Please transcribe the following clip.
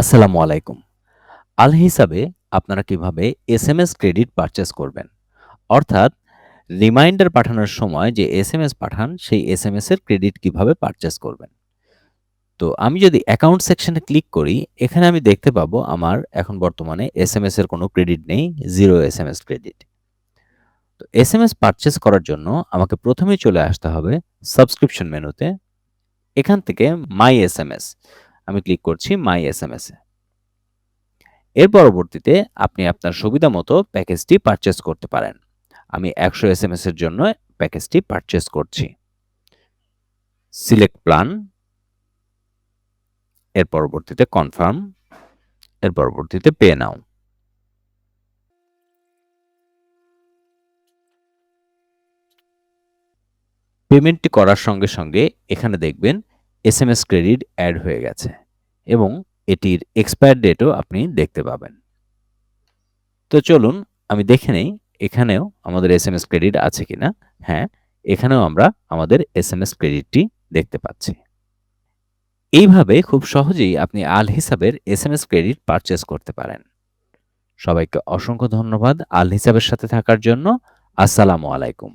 আসসালামু আলাইকুম। আল হিসাবে আপনারা কীভাবে S M S credit purchase করবেন? অর্থাৎ রিমাইন্ডার পাঠানোর সময় যে এস এম এস পাঠান, সেই এস এম এস এর ক্রেডিট কীভাবে পারচেস করবেন? তো আমি যদি অ্যাকাউন্ট সেকশনে ক্লিক করি, এখানে আমি দেখতে পাবো আমার এখন বর্তমানে এস এম এস এর কোনো ক্রেডিট নেই zero S M S credit তো এস এম এস পারচেস করার জন্য আমাকে প্রথমেই চলে আসতে হবে সাবস্ক্রিপশন মেনুতে এখান থেকে মাই এসএমএস। আমি ক্লিক করছি মাই এসএমএস এ। এর পরবর্তীতে আপনি আপনার সুবিধা মতো প্যাকেজটি পারচেস করতে পারেন। আমি একশো এস এম এস এর জন্য প্যাকেজটি পারচেস করছি। সিলেক্ট প্ল্যান এর পরবর্তীতে কনফার্ম এর পরবর্তীতে পে নাও পেমেন্টটি করার সঙ্গে সঙ্গে এখানে দেখবেন S M S credit add হয়ে গেছে এবং এটির এক্সপায়ার ডেটও আপনি দেখতে পাবেন। তো চলুন আমি দেখে নেই এখানেও আমাদের এস এম এস ক্রেডিট আছে কিনা। হ্যাঁ এখানেও আমরা আমাদের এস এম এস ক্রেডিটটি দেখতে পাচ্ছি। এইভাবে খুব সহজেই আপনি আল হিসাবের S M S credit purchase করতে পারেন। সবাইকে অসংখ্য ধন্যবাদ আল হিসাবের সাথে থাকার জন্য। আসসালামু আলাইকুম।